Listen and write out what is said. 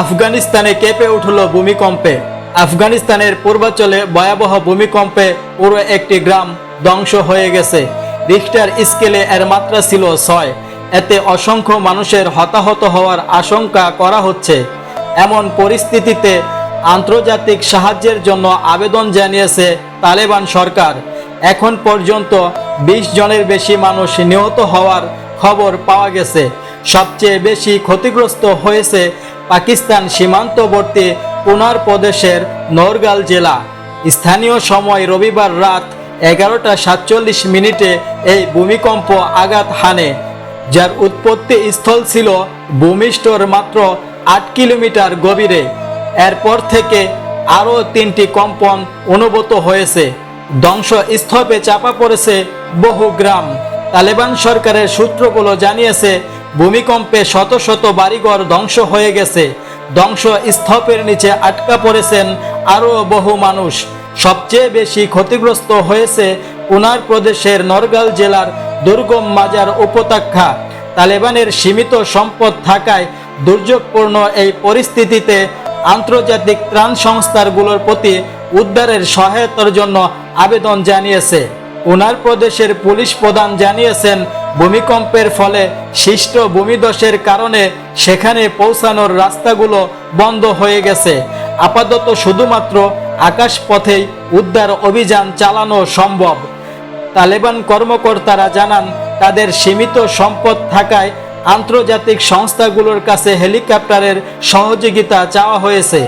আফগানিস্তানে কেঁপে উঠল ভূমিকম্পে। আফগানিস্তানের পূর্বাঞ্চলে ভয়াবহ ভূমিকম্পে পুরো একটি গ্রাম ধ্বংস হয়ে গেছে। রিক্টার স্কেলে এর মাত্রা ছিল ছয়। এতে অসংখ্য মানুষের হতাহত হওয়ার আশঙ্কা করা হচ্ছে। এমন পরিস্থিতিতে আন্তর্জাতিক সাহায্যের জন্য আবেদন জানিয়েছে তালেবান সরকার। এখন পর্যন্ত বিশ জনের বেশি মানুষ নিহত হওয়ার খবর পাওয়া গেছে। সবচেয়ে বেশি ক্ষতিগ্রস্ত হয়েছে পাকিস্তান সীমান্তবর্তী পুনার প্রদেশের নরগাল জেলা। স্থানীয় সময় রবিবার রাত এগারোটা সাতচল্লিশ মিনিটে এই ভূমিকম্প আঘাত হানে, যার উৎপত্তি স্থল ছিল ভূমিষ্ঠর মাত্র আট কিলোমিটার গভীরে। এরপর থেকে আরও তিনটি কম্পন অনুভূত হয়েছে। ধ্বংসস্তূপে চাপা পড়েছে বহু গ্রাম। তালেবান সরকারের সূত্রগুলো জানিয়েছে ভূমিকম্পে শত শত বাড়িঘর ধ্বংস হয়ে গেছে। ধ্বংস স্তূপের নিচে আটকা পড়েছেন আরও বহু মানুষ। সবচেয়ে বেশি ক্ষতিগ্রস্ত হয়েছে উনার প্রদেশের নরগাল জেলার দুর্গম মাজার উপত্যকা। তালেবানের সীমিত সম্পদ থাকায় দুর্যোগপূর্ণ এই পরিস্থিতিতে আন্তর্জাতিক ত্রাণ সংস্থাগুলোর প্রতি উদ্ধারের সহায়তার জন্য আবেদন জানিয়েছে। উনার প্রদেশের পুলিশ প্রধান জানিয়েছেন ভূমিকম্পের ফলে সৃষ্ট ভূমিধসের কারণে সেখানে পৌঁছানোর রাস্তাগুলো বন্ধ হয়ে গেছে। আপাতত শুধুমাত্র আকাশপথেই উদ্ধার অভিযান চালানো সম্ভব। তালেবান কর্মকর্তারা জানান, তাদের সীমিত সম্পদ থাকায় আন্তর্জাতিক সংস্থাগুলোর কাছে হেলিকপ্টারের সহযোগিতা চাওয়া হয়েছে।